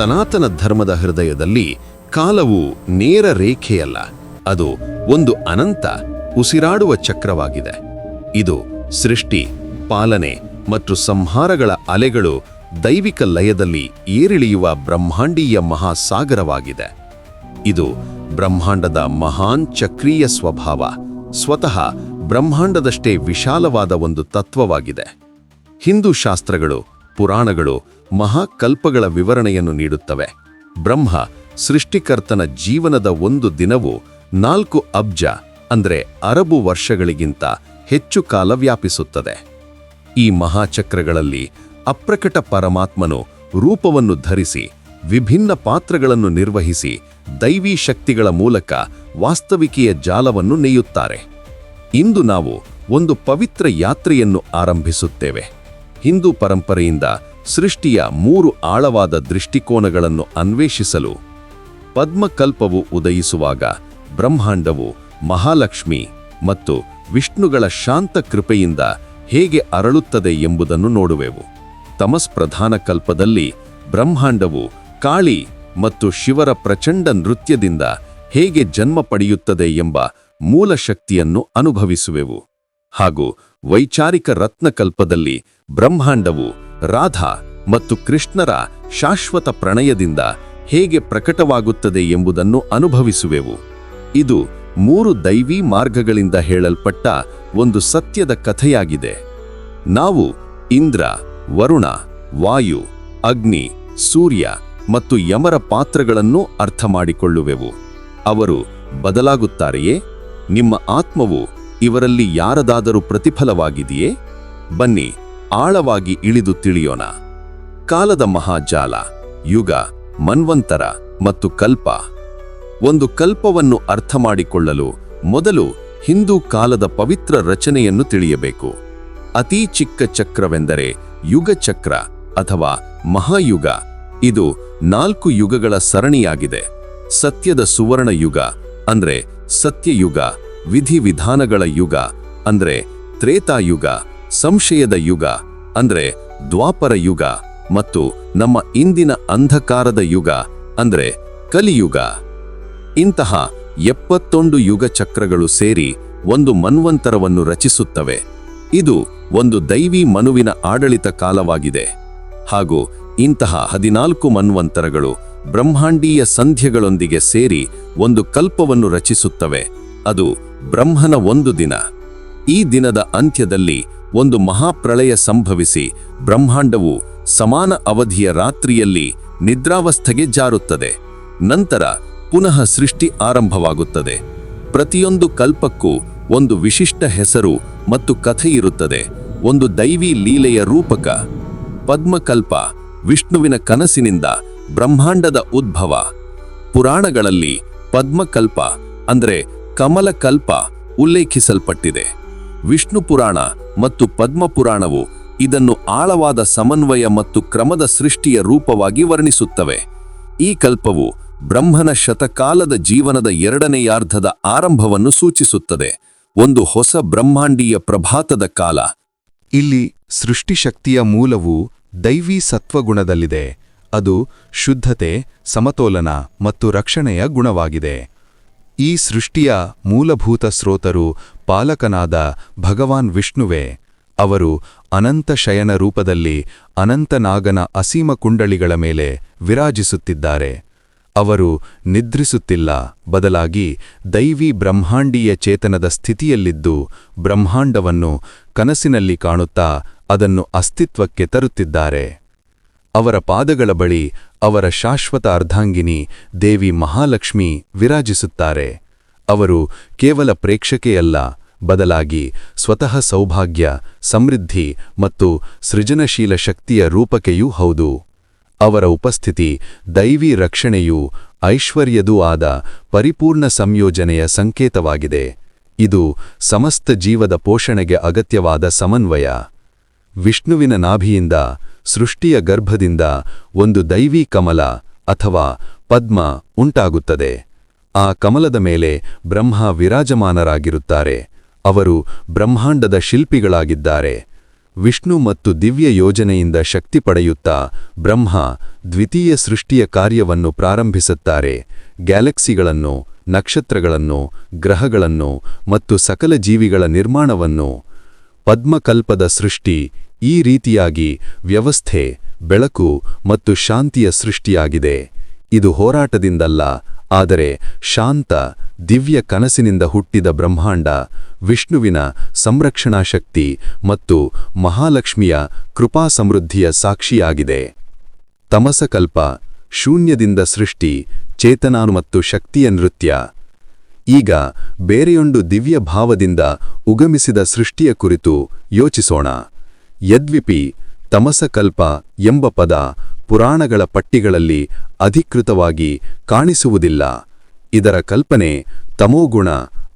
ಸನಾತನ ಧರ್ಮದ ಹೃದಯದಲ್ಲಿ ಕಾಲವು ನೇರ ರೇಖೆಯಲ್ಲ, ಅದು ಒಂದು ಅನಂತ, ಉಸಿರಾಡುವ ಚಕ್ರವಾಗಿದೆ. ಇದು ಸೃಷ್ಟಿ, ಪಾಲನೆ ಮತ್ತು ಸಂಹಾರಗಳ ಅಲೆಗಳು ದೈವಿಕ ಲಯದಲ್ಲಿ ಏರಿಳಿಯುವ ಬ್ರಹ್ಮಾಂಡೀಯ ಮಹಾಸಾಗರವಾಗಿದೆ. ಇದು ಬ್ರಹ್ಮಾಂಡದ ಮಹಾನ್ ಚಕ್ರೀಯ ಸ್ವಭಾವ, ಸ್ವತಃ ಬ್ರಹ್ಮಾಂಡದಷ್ಟೇ ವಿಶಾಲವಾದ ಒಂದು ತತ್ವವಾಗಿದೆ. ಹಿಂದೂ ಶಾಸ್ತ್ರಗಳು ಪುರಾಣಗಳು ಮಹಾಕಲ್ಪಗಳ ವಿವರಣೆಯನ್ನು ನೀಡುತ್ತವೆ. ಬ್ರಹ್ಮ ಸೃಷ್ಟಿಕರ್ತನ ಜೀವನದ ಒಂದು ದಿನವು ನಾಲ್ಕು ಅಬ್ಜ, ಅಂದರೆ ಅರಬು ವರ್ಷಗಳಿಗಿಂತ ಹೆಚ್ಚು ಕಾಲ ವ್ಯಾಪಿಸುತ್ತದೆ. ಈ ಮಹಾಚಕ್ರಗಳಲ್ಲಿ ಅಪ್ರಕಟ ಪರಮಾತ್ಮನು ರೂಪವನ್ನು ಧರಿಸಿ, ವಿಭಿನ್ನ ಪಾತ್ರಗಳನ್ನು ನಿರ್ವಹಿಸಿ, ದೈವೀ ಶಕ್ತಿಗಳ ಮೂಲಕ ವಾಸ್ತವಿಕೆಯ ಜಾಲವನ್ನು ನೇಯುತ್ತಾರೆ. ಇಂದು ನಾವು ಒಂದು ಪವಿತ್ರ ಯಾತ್ರೆಯನ್ನು ಆರಂಭಿಸುತ್ತೇವೆ. ಹಿಂದೂ ಪರಂಪರೆಯಿಂದ ಸೃಷ್ಟಿಯ ಮೂರು ಆಳವಾದ ದೃಷ್ಟಿಕೋನಗಳನ್ನು ಅನ್ವೇಷಿಸಲು ಪದ್ಮಕಲ್ಪವು ಉದಯಿಸುವಾಗ ಬ್ರಹ್ಮಾಂಡವು ಮಹಾಲಕ್ಷ್ಮಿ ಮತ್ತು ವಿಷ್ಣುಗಳ ಶಾಂತ ಕೃಪೆಯಿಂದ ಹೇಗೆ ಅರಳುತ್ತದೆ ಎಂಬುದನ್ನು ನೋಡುವೆವು. ತಮಸ್ ಪ್ರಧಾನ ಕಲ್ಪದಲ್ಲಿ ಬ್ರಹ್ಮಾಂಡವು ಕಾಳಿ ಮತ್ತು ಶಿವರ ಪ್ರಚಂಡ ನೃತ್ಯದಿಂದ ಹೇಗೆ ಜನ್ಮ ಪಡೆಯುತ್ತದೆ ಎಂಬ ಮೂಲ ಶಕ್ತಿಯನ್ನು ಅನುಭವಿಸುವೆವು. ಹಾಗೂ ವೈಚಾರಿಕ ರತ್ನಕಲ್ಪದಲ್ಲಿ ಬ್ರಹ್ಮಾಂಡವು ರಾಧಾ ಮತ್ತು ಕೃಷ್ಣರ ಶಾಶ್ವತ ಪ್ರಣಯದಿಂದ ಹೇಗೆ ಪ್ರಕಟವಾಗುತ್ತದೆ ಎಂಬುದನ್ನು ಅನುಭವಿಸುವೆವು. ಇದು ಮೂರು ದೈವೀ ಮಾರ್ಗಗಳಿಂದ ಹೇಳಲ್ಪಟ್ಟ ಒಂದು ಸತ್ಯದ ಕಥೆಯಾಗಿದೆ. ನಾವು ಇಂದ್ರ, ವರುಣ, ವಾಯು, ಅಗ್ನಿ, ಸೂರ್ಯ ಮತ್ತು ಯಮರ ಪಾತ್ರಗಳನ್ನು ಅರ್ಥ ಮಾಡಿಕೊಳ್ಳುವೆವು ಅವರು ಬದಲಾಗುತ್ತಾರೆಯೇ? ನಿಮ್ಮ ಆತ್ಮವು ಇವರಲ್ಲಿ ಯಾರದಾದರೂ ಪ್ರತಿಫಲವಾಗಿದೆಯೇ? ಬನ್ನಿ, ಆಳವಾಗಿ ಇಳಿದು ತಿಳಿಯೋಣ. ಕಾಲದ ಮಹಾಜಾಲ, ಯುಗ, ಮನ್ವಂತರ ಮತ್ತು ಕಲ್ಪ. ಒಂದು ಕಲ್ಪವನ್ನು ಅರ್ಥ ಮಾಡಿಕೊಳ್ಳಲು ಮೊದಲು ಹಿಂದೂ ಕಾಲದ ಪವಿತ್ರ ರಚನೆಯನ್ನು ತಿಳಿಯಬೇಕು. ಅತೀ ಚಿಕ್ಕ ಚಕ್ರವೆಂದರೆ ಯುಗ ಚಕ್ರ ಅಥವಾ ಮಹಾಯುಗ. ಇದು ನಾಲ್ಕು ಯುಗಗಳ ಸರಣಿಯಾಗಿದೆ. ಸತ್ಯದ ಸುವರ್ಣ ಯುಗ ಅಂದ್ರೆ ಸತ್ಯಯುಗ. ವಿಧಿವಿಧಾನಗಳ ಯುಗ, ಅಂದ್ರೆ ತ್ರೇತಾಯುಗ ಸಂಶಯದ ಯುಗ, ಅಂದ್ರೆ ದ್ವಾಪರ ಯುಗ ಮತ್ತು ನಮ್ಮ ಇಂದಿನ ಅಂಧಕಾರದ ಯುಗ, ಅಂದ್ರೆ ಕಲಿಯುಗ. ಇಂತಹ ಎಪ್ಪತ್ತೊಂದು ಯುಗ ಚಕ್ರಗಳು ಸೇರಿ ಒಂದು ಮನ್ವಂತರವನ್ನು ರಚಿಸುತ್ತವೆ. ಇದು ಒಂದು ದೈವಿ ಮನುವಿನ ಆಡಳಿತ ಕಾಲವಾಗಿದೆ. ಹಾಗೂ ಇಂತಹ ಹದಿನಾಲ್ಕು ಮನ್ವಂತರಗಳು ಬ್ರಹ್ಮಾಂಡೀಯ ಸಂಧ್ಯಗಳೊಂದಿಗೆ ಸೇರಿ ಒಂದು ಕಲ್ಪವನ್ನು ರಚಿಸುತ್ತವೆ. ಅದು ಬ್ರಹ್ಮನ ಒಂದು ದಿನ. ಈ ದಿನದ ಅಂತ್ಯದಲ್ಲಿ ಒಂದು ಮಹಾಪ್ರಳಯ ಸಂಭವಿಸಿ ಬ್ರಹ್ಮಾಂಡವು ಸಮಾನ ಅವಧಿಯ ರಾತ್ರಿಯಲ್ಲಿ ನಿದ್ರಾವಸ್ಥೆಗೆ ಜಾರುತ್ತದೆ. ನಂತರ ಪುನಃ ಸೃಷ್ಟಿ ಆರಂಭವಾಗುತ್ತದೆ. ಪ್ರತಿಯೊಂದು ಕಲ್ಪಕ್ಕೂ ಒಂದು ವಿಶಿಷ್ಟ ಹೆಸರು ಮತ್ತು ಕಥೆಯಿರುತ್ತದೆ ಒಂದು ದೈವಿ ಲೀಲೆಯ ರೂಪಕ. ಪದ್ಮಕಲ್ಪ ವಿಷ್ಣುವಿನ ಕನಸಿನಿಂದ ಬ್ರಹ್ಮಾಂಡದ ಉದ್ಭವ. ಪುರಾಣಗಳಲ್ಲಿ ಪದ್ಮಕಲ್ಪ ಅಂದ್ರೆ ಕಮಲಕಲ್ಪ ಉಲ್ಲೇಖಿಸಲ್ಪಟ್ಟಿದೆ. ವಿಷ್ಣು ಪುರಾಣ ಮತ್ತು ಪದ್ಮಪುರಾಣವು ಇದನ್ನು ಆಳವಾದ ಸಮನ್ವಯ ಮತ್ತು ಕ್ರಮದ ಸೃಷ್ಟಿಯ ರೂಪವಾಗಿ ವರ್ಣಿಸುತ್ತವೆ. ಈ ಕಲ್ಪವು ಬ್ರಹ್ಮನ ಶತಕಾಲದ ಜೀವನದ ಎರಡನೆಯಾರ್ಧದ ಆರಂಭವನ್ನು ಸೂಚಿಸುತ್ತದೆ. ಒಂದು ಹೊಸ ಬ್ರಹ್ಮಾಂಡೀಯ ಪ್ರಭಾತದ ಕಾಲ. ಇಲ್ಲಿ ಸೃಷ್ಟಿಶಕ್ತಿಯ ಮೂಲವು ದೈವಿ ಸತ್ವಗುಣದಲ್ಲಿದೆ. ಅದು ಶುದ್ಧತೆ, ಸಮತೋಲನ ಮತ್ತು ರಕ್ಷಣೆಯ ಗುಣವಾಗಿದೆ. ಈ ಸೃಷ್ಟಿಯ ಮೂಲಭೂತ ಸ್ರೋತರು ಪಾಲಕನಾದ ಭಗವಾನ್ ವಿಷ್ಣುವೇ. ಅವರು ಅನಂತ ಶಯನ ರೂಪದಲ್ಲಿ ಅನಂತನಾಗನ ಅಸೀಮ ಕುಂಡಳಿಗಳ ಮೇಲೆ ವಿರಾಜಿಸುತ್ತಿದ್ದಾರೆ. ಅವರು ನಿದ್ರಿಸುತ್ತಿಲ್ಲ, ಬದಲಾಗಿ ದೈವಿ ಬ್ರಹ್ಮಾಂಡೀಯ ಚೇತನದ ಸ್ಥಿತಿಯಲ್ಲಿದ್ದು ಬ್ರಹ್ಮಾಂಡವನ್ನು ಕನಸಿನಲ್ಲಿ ಕಾಣುತ್ತಾ ಅದನ್ನು ಅಸ್ತಿತ್ವಕ್ಕೆ ತರುತ್ತಿದ್ದಾರೆ. ಅವರ ಪಾದಗಳ ಬಳಿ ಅವರ ಶಾಶ್ವತ ಅರ್ಧಾಂಗಿನಿ ದೇವಿ ಮಹಾಲಕ್ಷ್ಮಿ ವಿರಾಜಿಸುತ್ತಾರೆ. ಅವರು ಕೇವಲ ಪ್ರೇಕ್ಷಕೆಯಲ್ಲ ಬದಲಾಗಿ ಸ್ವತಃ ಸೌಭಾಗ್ಯ, ಸಮೃದ್ಧಿ ಮತ್ತು ಸೃಜನಶೀಲ ಶಕ್ತಿಯ ರೂಪಕೆಯೂ ಹೌದು. ಅವರ ಉಪಸ್ಥಿತಿ ದೈವಿ ರಕ್ಷಣೆಯೂ ಐಶ್ವರ್ಯದೂ ಆದ ಪರಿಪೂರ್ಣ ಸಂಯೋಜನೆಯ ಸಂಕೇತವಾಗಿದೆ. ಇದು ಸಮಸ್ತ ಜೀವದ ಪೋಷಣೆಗೆ ಅಗತ್ಯವಾದ ಸಮನ್ವಯ. ವಿಷ್ಣುವಿನ ನಾಭಿಯಿಂದ ಸೃಷ್ಟಿಯ ಗರ್ಭದಿಂದ ಒಂದು ದೈವೀ ಕಮಲ ಅಥವಾ ಪದ್ಮ ಉಂಟಾಗುತ್ತದೆ. ಆ ಕಮಲದ ಮೇಲೆ ಬ್ರಹ್ಮ ವಿರಾಜಮಾನರಾಗಿರುತ್ತಾರೆ. ಅವರು ಬ್ರಹ್ಮಾಂಡದ ಶಿಲ್ಪಿಗಳಾಗಿದ್ದಾರೆ. ವಿಷ್ಣು ಮತ್ತು ದಿವ್ಯ ಯೋಜನೆಯಿಂದ ಶಕ್ತಿ ಪಡೆಯುತ್ತಾ ಬ್ರಹ್ಮ ದ್ವಿತೀಯ ಸೃಷ್ಟಿಯ ಕಾರ್ಯವನ್ನು ಪ್ರಾರಂಭಿಸುತ್ತಾರೆ. ಗ್ಯಾಲಕ್ಸಿಗಳನ್ನು, ನಕ್ಷತ್ರಗಳನ್ನು, ಗ್ರಹಗಳನ್ನು ಮತ್ತು ಸಕಲ ಜೀವಿಗಳ ನಿರ್ಮಾಣವನ್ನು ಪದ್ಮಕಲ್ಪದ ಸೃಷ್ಟಿ ಈ ರೀತಿಯಾಗಿ ವ್ಯವಸ್ಥೆ, ಬೆಳಕು ಮತ್ತು ಶಾಂತಿಯ ಸೃಷ್ಟಿಯಾಗಿದೆ. ಇದು ಹೋರಾಟದಿಂದಲ್ಲ, ಆದರೆ ಶಾಂತ, ದಿವ್ಯ ಕನಸಿನಿಂದ ಹುಟ್ಟಿದ ಬ್ರಹ್ಮಾಂಡ, ವಿಷ್ಣುವಿನ ಸಂರಕ್ಷಣಾ ಶಕ್ತಿ ಮತ್ತು ಮಹಾಲಕ್ಷ್ಮಿಯ ಕೃಪಾ ಸಮೃದ್ಧಿಯ ಸಾಕ್ಷಿಯಾಗಿದೆ. ತಮಸಕಲ್ಪ, ಶೂನ್ಯದಿಂದ ಸೃಷ್ಟಿ ಚೇತನಾನು ಮತ್ತು ಶಕ್ತಿಯ ನೃತ್ಯ. ಈಗ ಬೇರೆಯೊಂದು ದಿವ್ಯ ಭಾವದಿಂದ ಉಗಮಿಸಿದ ಸೃಷ್ಟಿಯ ಕುರಿತು ಯೋಚಿಸೋಣ. ಯದ್ವಿಪಿ ತಮಸಕಲ್ಪ ಎಂಬ ಪದ ಪುರಾಣಗಳ ಪಟ್ಟಿಗಳಲ್ಲಿ ಅಧಿಕೃತವಾಗಿ ಕಾಣಿಸುವುದಿಲ್ಲ. ಇದರ ಕಲ್ಪನೆ ತಮೋಗುಣ,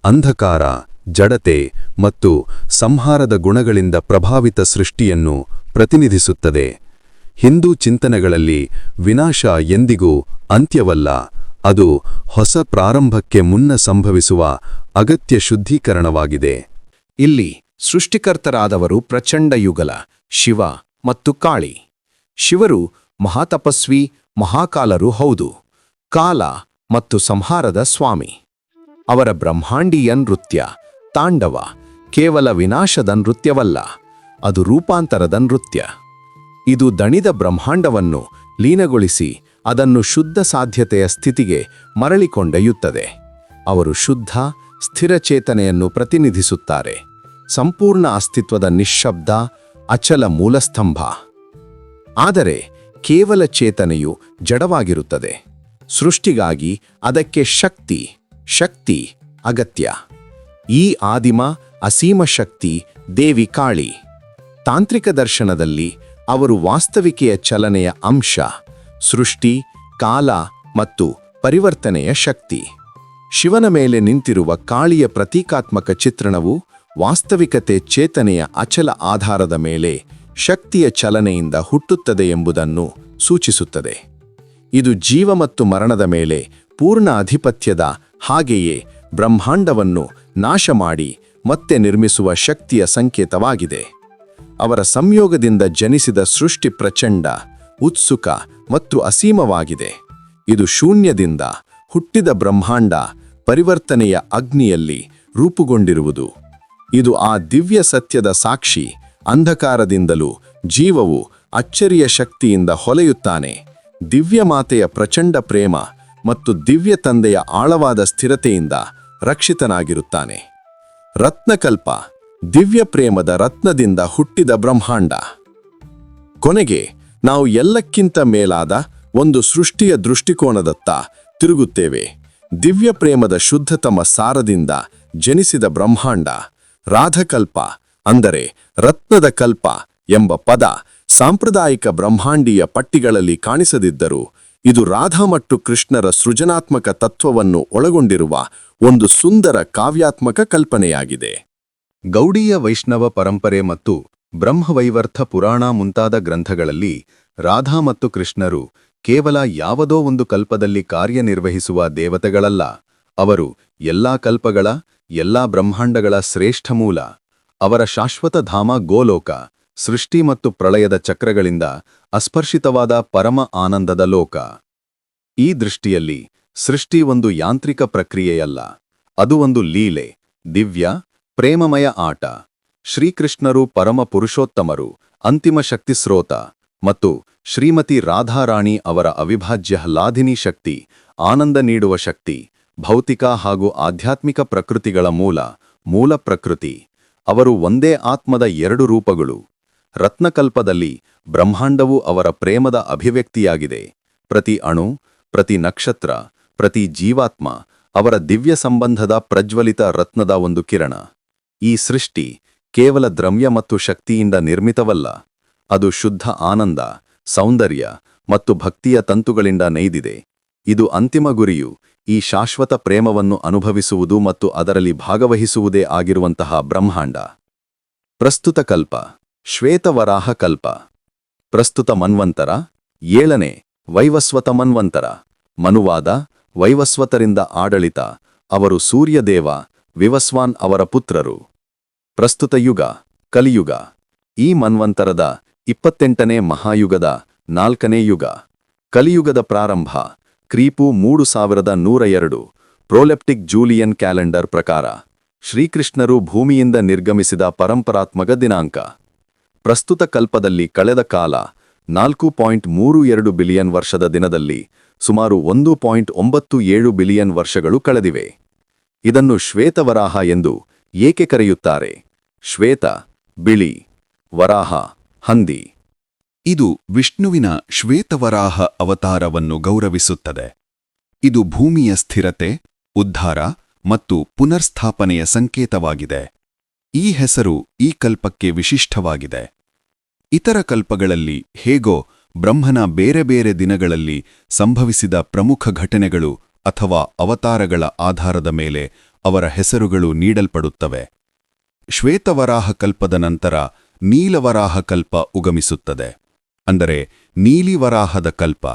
ಅಂಧಕಾರ, ಜಡತೆ ಮತ್ತು ಸಂಹಾರದ ಗುಣಗಳಿಂದ ಪ್ರಭಾವಿತ ಸೃಷ್ಟಿಯನ್ನು ಪ್ರತಿನಿಧಿಸುತ್ತದೆ. ಹಿಂದೂ ಚಿಂತನೆಗಳಲ್ಲಿ ವಿನಾಶ ಎಂದಿಗೂ ಅಂತ್ಯವಲ್ಲ. ಅದು ಹೊಸ ಪ್ರಾರಂಭಕ್ಕೆ ಮುನ್ನ ಸಂಭವಿಸುವ ಅಗತ್ಯ ಶುದ್ಧೀಕರಣವಾಗಿದೆ. ಇಲ್ಲಿ ಸೃಷ್ಟಿಕರ್ತರಾದವರು ಪ್ರಚಂಡ ಯುಗಲ, ಶಿವ ಮತ್ತು ಕಾಳಿ. ಶಿವರು ಮಹಾತಪಸ್ವಿ, ಮಹಾಕಾಲರು ಹೌದು, ಕಾಲ ಮತ್ತು ಸಂಹಾರದ ಸ್ವಾಮಿ. ಅವರ ಬ್ರಹ್ಮಾಂಡೀಯ ನೃತ್ಯ ತಾಂಡವ ಕೇವಲ ವಿನಾಶದ ನೃತ್ಯವಲ್ಲ, ಅದು ರೂಪಾಂತರದ ನೃತ್ಯ. ಇದು ದಣಿದ ಬ್ರಹ್ಮಾಂಡವನ್ನು ಲೀನಗೊಳಿಸಿ ಅದನ್ನು ಶುದ್ಧ ಸಾಧ್ಯತೆಯ ಸ್ಥಿತಿಗೆ ಮರಳಿಕೊಂಡೊಯ್ಯುತ್ತದೆ. ಅವರು ಶುದ್ಧ ಸ್ಥಿರಚೇತನೆಯನ್ನು ಪ್ರತಿನಿಧಿಸುತ್ತಾರೆ. ಸಂಪೂರ್ಣ ಅಸ್ತಿತ್ವದ ನಿಶ್ಶಬ್ದ ಅಚಲ ಮೂಲಸ್ತಂಭ. ಆದರೆ ಕೇವಲ ಚೇತನೆಯು ಜಡವಾಗಿರುತ್ತದೆ. ಸೃಷ್ಟಿಗಾಗಿ ಅದಕ್ಕೆ ಶಕ್ತಿ ಶಕ್ತಿ, ಅಗತ್ಯ. ಈ ಆದಿಮ, ಅಸೀಮ ಶಕ್ತಿ, ದೇವಿ ಕಾಳಿ. ತಾಂತ್ರಿಕ ದರ್ಶನದಲ್ಲಿ ಅವರು ವಾಸ್ತವಿಕೆಯ ಚಲನೆಯ ಅಂಶ, ಸೃಷ್ಟಿ, ಕಾಲ ಮತ್ತು ಪರಿವರ್ತನೆಯ ಶಕ್ತಿ. ಶಿವನ ಮೇಲೆ ನಿಂತಿರುವ ಕಾಳಿಯ ಪ್ರತೀಕಾತ್ಮಕ ಚಿತ್ರಣವು ವಾಸ್ತವಿಕತೆ ಚೇತನೆಯ ಅಚಲ ಆಧಾರದ ಮೇಲೆ ಶಕ್ತಿಯ ಚಲನೆಯಿಂದ ಹುಟ್ಟುತ್ತದೆ ಎಂಬುದನ್ನು ಸೂಚಿಸುತ್ತದೆ. ಇದು ಜೀವ ಮತ್ತು ಮರಣದ ಮೇಲೆ ಪೂರ್ಣ ಅಧಿಪತ್ಯದ ಹಾಗೆಯೇ ಬ್ರಹ್ಮಾಂಡವನ್ನು ನಾಶ ಮಾಡಿ ಮತ್ತೆ ನಿರ್ಮಿಸುವ ಶಕ್ತಿಯ ಸಂಕೇತವಾಗಿದೆ. ಅವರ ಸಂಯೋಗದಿಂದ ಜನಿಸಿದ ಸೃಷ್ಟಿ ಪ್ರಚಂಡ, ಉತ್ಸುಕ ಮತ್ತು ಅಸೀಮವಾಗಿದೆ. ಇದು ಶೂನ್ಯದಿಂದ ಹುಟ್ಟಿದ ಬ್ರಹ್ಮಾಂಡ ಪರಿವರ್ತನೆಯ ಅಗ್ನಿಯಲ್ಲಿ ರೂಪುಗೊಂಡಿರುವುದು. ಇದು ಆ ದಿವ್ಯ ಸತ್ಯದ ಸಾಕ್ಷಿ, ಅಂಧಕಾರದಿಂದಲೂ ಜೀವವು ಅಚ್ಚರಿಯ ಶಕ್ತಿಯಿಂದ ಹೊಲೆಯುತ್ತಾನೆ. ದಿವ್ಯ ಮಾತೆಯ ಪ್ರಚಂಡ ಪ್ರೇಮ ಮತ್ತು ದಿವ್ಯ ತಂದೆಯ ಆಳವಾದ ಸ್ಥಿರತೆಯಿಂದ ರಕ್ಷಿತನಾಗಿರುತ್ತಾನೆ. ರತ್ನಕಲ್ಪ, ದಿವ್ಯ ಪ್ರೇಮದ ರತ್ನದಿಂದ ಹುಟ್ಟಿದ ಬ್ರಹ್ಮಾಂಡ. ಕೊನೆಗೆ ನಾವು ಎಲ್ಲಕ್ಕಿಂತ ಮೇಲಾದ ಒಂದು ಸೃಷ್ಟಿಯ ದೃಷ್ಟಿಕೋನದತ್ತ ತಿರುಗುತ್ತೇವೆ. ದಿವ್ಯ ಪ್ರೇಮದ ಶುದ್ಧತಮ ಸಾರದಿಂದ ಜನಿಸಿದ ಬ್ರಹ್ಮಾಂಡ. ರಾಧಕಲ್ಪ ಅಂದರೆ ರತ್ನದ ಕಲ್ಪ ಎಂಬ ಪದ ಸಾಂಪ್ರದಾಯಿಕ ಬ್ರಹ್ಮಾಂಡೀಯ ಪಟ್ಟಿಗಳಲ್ಲಿ ಕಾಣಿಸದಿದ್ದರೂ ಇದು ರಾಧಾ ಮತ್ತು ಕೃಷ್ಣರ ಸೃಜನಾತ್ಮಕ ತತ್ವವನ್ನು ಒಳಗೊಂಡಿರುವ ಒಂದು ಸುಂದರ ಕಾವ್ಯಾತ್ಮಕ ಕಲ್ಪನೆಯಾಗಿದೆ. ಗೌಡೀಯ ವೈಷ್ಣವ ಪರಂಪರೆ ಮತ್ತು ಬ್ರಹ್ಮವೈವರ್ಥ ಪುರಾಣ ಮುಂತಾದ ಗ್ರಂಥಗಳಲ್ಲಿ ರಾಧಾ ಮತ್ತು ಕೃಷ್ಣರು ಕೇವಲ ಯಾವುದೋ ಒಂದು ಕಲ್ಪದಲ್ಲಿ ಕಾರ್ಯನಿರ್ವಹಿಸುವ ದೇವತೆಗಳಲ್ಲ, ಅವರು ಎಲ್ಲಾ ಕಲ್ಪಗಳ, ಎಲ್ಲಾ ಬ್ರಹ್ಮಾಂಡಗಳ ಶ್ರೇಷ್ಠ ಮೂಲ. ಅವರ ಶಾಶ್ವತ ಧಾಮ ಗೋಲೋಕ, ಸೃಷ್ಟಿ ಮತ್ತು ಪ್ರಳಯದ ಚಕ್ರಗಳಿಂದ ಅಸ್ಪರ್ಶಿತವಾದ ಪರಮ ಆನಂದದ ಲೋಕ. ಈ ದೃಷ್ಟಿಯಲ್ಲಿ ಸೃಷ್ಟಿ ಒಂದು ಯಾಂತ್ರಿಕ ಪ್ರಕ್ರಿಯೆಯಲ್ಲ. ಅದು ಒಂದು ಲೀಲೆ, ದಿವ್ಯ, ಪ್ರೇಮಮಯ ಆಟ. ಶ್ರೀಕೃಷ್ಣರು ಪರಮ ಪುರುಷೋತ್ತಮರು, ಅಂತಿಮ ಶಕ್ತಿ ಸ್ರೋತ ಮತ್ತು ಶ್ರೀಮತಿ ರಾಧಾರಾಣಿ ಅವರ ಅವಿಭಾಜ್ಯ ಲಾಧಿನಿ ಶಕ್ತಿ, ಆನಂದ ನೀಡುವ ಶಕ್ತಿ. ಭೌತಿಕ ಹಾಗೂ ಆಧ್ಯಾತ್ಮಿಕ ಪ್ರಕೃತಿಗಳ ಮೂಲ ಮೂಲ ಪ್ರಕೃತಿ. ಅವರು ಒಂದೇ ಆತ್ಮದ ಎರಡು ರೂಪಗಳು. ರತ್ನಕಲ್ಪದಲ್ಲಿ ಬ್ರಹ್ಮಾಂಡವು ಅವರ ಪ್ರೇಮದ ಅಭಿವ್ಯಕ್ತಿಯಾಗಿದೆ. ಪ್ರತಿ ಅಣು, ಪ್ರತಿ ನಕ್ಷತ್ರ, ಪ್ರತಿ ಜೀವಾತ್ಮ ಅವರ ದಿವ್ಯ ಸಂಬಂಧದ ಪ್ರಜ್ವಲಿತ ರತ್ನದ ಒಂದು ಕಿರಣ. ಈ ಸೃಷ್ಟಿ ಕೇವಲ ದ್ರವ್ಯ ಮತ್ತು ಶಕ್ತಿಯಿಂದ ನಿರ್ಮಿತವಲ್ಲ. ಅದು ಶುದ್ಧ ಆನಂದ, ಸೌಂದರ್ಯ ಮತ್ತು ಭಕ್ತಿಯ ತಂತುಗಳಿಂದ ನೈದಿದೆ ಇದು ಅಂತಿಮ ಗುರಿಯು ಈ ಶಾಶ್ವತ ಪ್ರೇಮವನ್ನು ಅನುಭವಿಸುವುದು ಮತ್ತು ಅದರಲ್ಲಿ ಭಾಗವಹಿಸುವುದೇ ಆಗಿರುವಂತಹ ಬ್ರಹ್ಮಾಂಡ. ಪ್ರಸ್ತುತ ಕಲ್ಪ. ಶ್ವೇತವರಾಹ ಕಲ್ಪ. ಪ್ರಸ್ತುತ ಮನ್ವಂತರ. ಏಳನೇ. ವೈವಸ್ವತ ಮನ್ವಂತರ. ಮನುವಾದ. ವೈವಸ್ವತರಿಂದ ಆಡಳಿತ. ಅವರು ಸೂರ್ಯದೇವ, ವಿವಸ್ವಾನ್ ಅವರ ಪುತ್ರರು. ಪ್ರಸ್ತುತ ಯುಗ. ಕಲಿಯುಗ. ಈ ಮನ್ವಂತರದ ಇಪ್ಪತ್ತೆಂಟನೇ ಮಹಾಯುಗದ ನಾಲ್ಕನೇ ಯುಗ. ಕಲಿಯುಗದ ಪ್ರಾರಂಭ. ಕ್ರೀಪು ಮೂರು ಸಾವಿರದ ನೂರ ಎರಡು. ಪ್ರೊಲೆಪ್ಟಿಕ್ ಜೂಲಿಯನ್ ಕ್ಯಾಲೆಂಡರ್ ಪ್ರಕಾರ, ಶ್ರೀಕೃಷ್ಣರು ಭೂಮಿಯಿಂದ ನಿರ್ಗಮಿಸಿದ ಪರಂಪರಾತ್ಮಕ ದಿನಾಂಕ. ಪ್ರಸ್ತುತ ಕಲ್ಪದಲ್ಲಿ ಕಳೆದ ಕಾಲ, ನಾಲ್ಕು ಪಾಯಿಂಟ್ ಮೂರು ಎರಡು ಬಿಲಿಯನ್ ವರ್ಷದ ದಿನದಲ್ಲಿ ಸುಮಾರು ಒಂದು ಪಾಯಿಂಟ್ ಒಂಬತ್ತು ಏಳು ಬಿಲಿಯನ್ ವರ್ಷಗಳು ಕಳೆದಿವೆ. ಇದನ್ನು ಶ್ವೇತವರಾಹ ಎಂದು ಏಕೆ ಕರೆಯುತ್ತಾರೆ? ಶ್ವೇತ, ಬಿಳಿ, ವರಾಹ, ಹಂದಿ. ಇದು ವಿಷ್ಣುವಿನ ಶ್ವೇತವರಾಹ ಅವತಾರವನ್ನು ಗೌರವಿಸುತ್ತದೆ. ಇದು ಭೂಮಿಯ ಸ್ಥಿರತೆ, ಉದ್ಧಾರ ಮತ್ತು ಪುನರ್ಸ್ಥಾಪನೆಯ ಸಂಕೇತವಾಗಿದೆ. ಈ ಹೆಸರು ಈ ಕಲ್ಪಕ್ಕೆ ವಿಶಿಷ್ಟವಾಗಿದೆ. ಇತರ ಕಲ್ಪಗಳಲ್ಲಿ ಹೇಗೋ ಬ್ರಹ್ಮನ ಬೇರೆ ಬೇರೆ ದಿನಗಳಲ್ಲಿ ಸಂಭವಿಸಿದ ಪ್ರಮುಖ ಘಟನೆಗಳು ಅಥವಾ ಅವತಾರಗಳ ಆಧಾರದ ಮೇಲೆ ಅವರ ಹೆಸರುಗಳು ನೀಡಲ್ಪಡುತ್ತವೆ. ಶ್ವೇತವರಾಹ ಕಲ್ಪದ ನಂತರ ನೀಲವರಾಹ ಕಲ್ಪ ಉಗಮಿಸುತ್ತದೆ. ಅಂದರೆ ನೀಲಿವರಾಹದ ಕಲ್ಪ.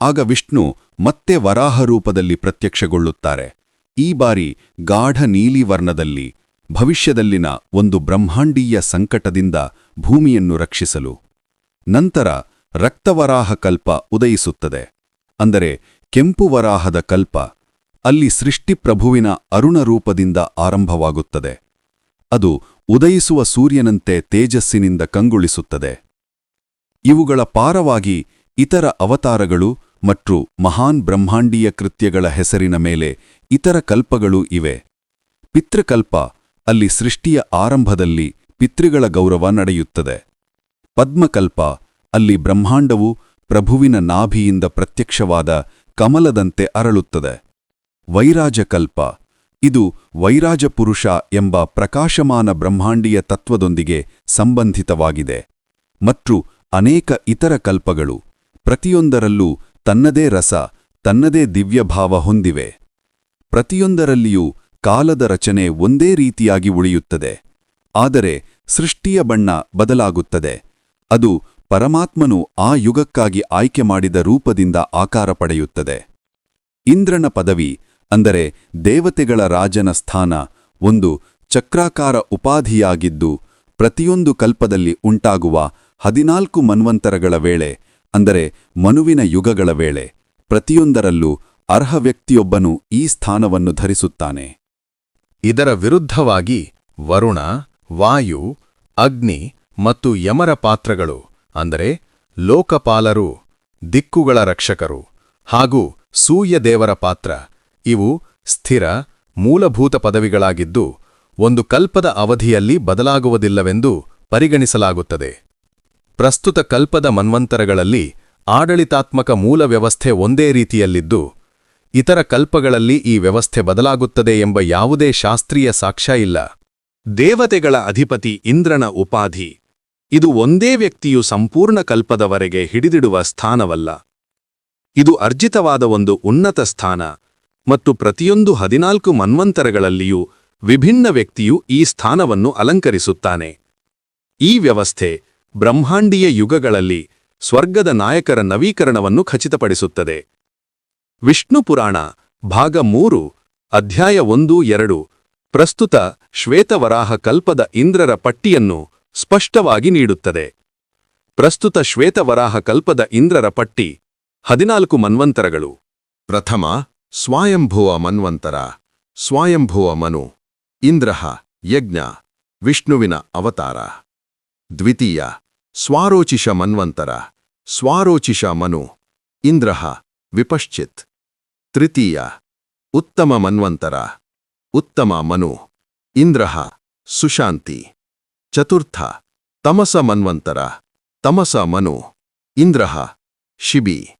ಆಗ ವಿಷ್ಣು ಮತ್ತೆ ವರಾಹ ರೂಪದಲ್ಲಿ ಪ್ರತ್ಯಕ್ಷಗೊಳ್ಳುತ್ತಾರೆ. ಈ ಬಾರಿ ಗಾಢ ನೀಲಿ ವರ್ಣದಲ್ಲಿ ಭವಿಷ್ಯದಲ್ಲಿನ ಒಂದು ಬ್ರಹ್ಮಾಂಡೀಯ ಸಂಕಟದಿಂದ ಭೂಮಿಯನ್ನು ರಕ್ಷಿಸಲು. ನಂತರ ರಕ್ತವರಾಹ ಕಲ್ಪ ಉದಯಿಸುತ್ತದೆ. ಅಂದರೆ ಕೆಂಪು ವರಾಹದ ಕಲ್ಪ ಅಲ್ಲಿ ಸೃಷ್ಟಿಪ್ರಭುವಿನ ಅರುಣ ರೂಪದಿಂದ ಆರಂಭವಾಗುತ್ತದೆ. ಅದು ಉದಯಿಸುವ ಸೂರ್ಯನಂತೆ ತೇಜಸ್ಸಿನಿಂದ ಕಂಗೊಳಿಸುತ್ತದೆ. ಇವುಗಳ ಪಾರವಾಗಿ ಇತರ ಅವತಾರಗಳು ಮತ್ತು ಮಹಾನ್ ಬ್ರಹ್ಮಾಂಡೀಯ ಕೃತ್ಯಗಳ ಹೆಸರಿನ ಮೇಲೆ ಇತರ ಕಲ್ಪಗಳೂ ಇವೆ. ಪಿತೃಕಲ್ಪ ಅಲ್ಲಿ ಸೃಷ್ಟಿಯ ಆರಂಭದಲ್ಲಿ ಪಿತೃಗಳ ಗೌರವ ನಡೆಯುತ್ತದೆ. ಪದ್ಮಕಲ್ಪ ಅಲ್ಲಿ ಬ್ರಹ್ಮಾಂಡವು ಪ್ರಭುವಿನ ನಾಭಿಯಿಂದ ಪ್ರತ್ಯಕ್ಷವಾದ ಕಮಲದಂತೆ ಅರಳುತ್ತದೆ. ವೈರಾಜಕಲ್ಪ ಇದು ವೈರಾಜಪುರುಷ ಎಂಬ ಪ್ರಕಾಶಮಾನ ಬ್ರಹ್ಮಾಂಡೀಯ ತತ್ವದೊಂದಿಗೆ ಸಂಬಂಧಿತವಾಗಿದೆ ಮತ್ತು ಅನೇಕ ಇತರ ಕಲ್ಪಗಳು. ಪ್ರತಿಯೊಂದರಲ್ಲೂ ತನ್ನದೇ ರಸ, ತನ್ನದೇ ದಿವ್ಯಭಾವ ಹೊಂದಿವೆ. ಪ್ರತಿಯೊಂದರಲ್ಲಿಯೂ ಕಾಲದ ರಚನೆ ಒಂದೇ ರೀತಿಯಾಗಿ ಉಳಿಯುತ್ತದೆ. ಆದರೆ ಸೃಷ್ಟಿಯ ಬಣ್ಣ ಬದಲಾಗುತ್ತದೆ. ಅದು ಪರಮಾತ್ಮನು ಆ ಯುಗಕ್ಕಾಗಿ ಆಯ್ಕೆ ಮಾಡಿದ ರೂಪದಿಂದ ಆಕಾರ ಪಡೆಯುತ್ತದೆ. ಇಂದ್ರನ ಪದವಿ, ಅಂದರೆ ದೇವತೆಗಳ ರಾಜನ ಸ್ಥಾನ, ಒಂದು ಚಕ್ರಾಕಾರ ಉಪಾಧಿಯಾಗಿದ್ದು ಪ್ರತಿಯೊಂದು ಕಲ್ಪದಲ್ಲಿ ಉಂಟಾಗುವ ಹದಿನಾಲ್ಕು ಮನ್ವಂತರಗಳ ವೇಳೆ, ಅಂದರೆ ಮನುವಿನ ಯುಗಗಳ ವೇಳೆ, ಪ್ರತಿಯೊಂದರಲ್ಲೂ ಅರ್ಹ ವ್ಯಕ್ತಿಯೊಬ್ಬನು ಈ ಸ್ಥಾನವನ್ನು ಧರಿಸುತ್ತಾನೆ. ಇದರ ವಿರುದ್ಧವಾಗಿ ವರುಣ, ವಾಯು, ಅಗ್ನಿ ಮತ್ತು ಯಮರ ಪಾತ್ರಗಳು, ಅಂದರೆ ಲೋಕಪಾಲರು, ದಿಕ್ಕುಗಳ ರಕ್ಷಕರು ಹಾಗೂ ಸೂರ್ಯದೇವರ ಪಾತ್ರ, ಇವು ಸ್ಥಿರ, ಮೂಲಭೂತ ಪದವಿಗಳಾಗಿದ್ದು, ಒಂದು ಕಲ್ಪದ ಅವಧಿಯಲ್ಲಿ ಬದಲಾಗುವುದಿಲ್ಲವೆಂದು ಪರಿಗಣಿಸಲಾಗುತ್ತದೆ. ಪ್ರಸ್ತುತ ಕಲ್ಪದ ಮನ್ವಂತರಗಳಲ್ಲಿ ಆಡಳಿತಾತ್ಮಕ ಮೂಲ ವ್ಯವಸ್ಥೆ ಒಂದೇ ರೀತಿಯಲ್ಲಿದ್ದು, ಇತರ ಕಲ್ಪಗಳಲ್ಲಿ ಈ ವ್ಯವಸ್ಥೆ ಬದಲಾಗುತ್ತದೆ ಎಂಬ ಯಾವುದೇ ಶಾಸ್ತ್ರೀಯ ಸಾಕ್ಷ್ಯ ಇಲ್ಲ. ದೇವತೆಗಳ ಅಧಿಪತಿ ಇಂದ್ರನ ಉಪಾಧಿ. ಇದು ಒಂದೇ ವ್ಯಕ್ತಿಯು ಸಂಪೂರ್ಣ ಕಲ್ಪದವರೆಗೆ ಹಿಡಿದಿಡುವ ಸ್ಥಾನವಲ್ಲ. ಇದು ಅರ್ಜಿತವಾದ ಒಂದು ಉನ್ನತ ಸ್ಥಾನ ಮತ್ತು ಪ್ರತಿಯೊಂದು ಹದಿನಾಲ್ಕು ಮನ್ವಂತರಗಳಲ್ಲಿಯೂ ವಿಭಿನ್ನ ವ್ಯಕ್ತಿಯು ಈ ಸ್ಥಾನವನ್ನು ಅಲಂಕರಿಸುತ್ತಾನೆ. ಈ ವ್ಯವಸ್ಥೆ ಬ್ರಹ್ಮಾಂಡೀಯ ಯುಗಗಳಲ್ಲಿ ಸ್ವರ್ಗದ ನಾಯಕರ ನವೀಕರಣವನ್ನು ಖಚಿತಪಡಿಸುತ್ತದೆ. ವಿಷ್ಣು ಪುರಾಣ, ಭಾಗ ಮೂರು, ಅಧ್ಯಾಯ ಒಂದು, ಎರಡು, ಪ್ರಸ್ತುತ ಶ್ವೇತವರಾಹ ಕಲ್ಪದ ಇಂದ್ರರ ಪಟ್ಟಿಯನ್ನು ಸ್ಪಷ್ಟವಾಗಿ ನೀಡುತ್ತದೆ. ಪ್ರಸ್ತುತ ಶ್ವೇತವರಾಹ ಕಲ್ಪದ ಇಂದ್ರರ ಪಟ್ಟಿ, ಹದಿನಾಲ್ಕು ಮನ್ವಂತರಗಳು. ಪ್ರಥಮ, ಸ್ವಾಯಂಭುವ ಮನ್ವಂತರ, ಸ್ವಾಯಂಭುವ ಮನು, ಇಂದ್ರಹ, ಯಜ್ಞ, ವಿಷ್ಣುವಿನ ಅವತಾರ. ದ್ವಿತೀಯ ಸ್ವಾರೋಚಿಷ ಮನ್ವಂತರ. ಸ್ವಾರೋಚಿಷ ಮನು. ಇಂದ್ರಹ ವಿಪಶ್ಚಿತ್. ತೃತೀಯ. ಉತ್ತಮ ಮನ್ವಂತರ. ಉತ್ತಮ ಮನು. ಇಂದ್ರಹ ಸುಶಾಂತಿ. ಚತುರ್ಥ. ತಮಸ ಮನ್ವಂತರ. ತಮಸ ಮನು. ಇಂದ್ರಹ ಶಿಬಿ.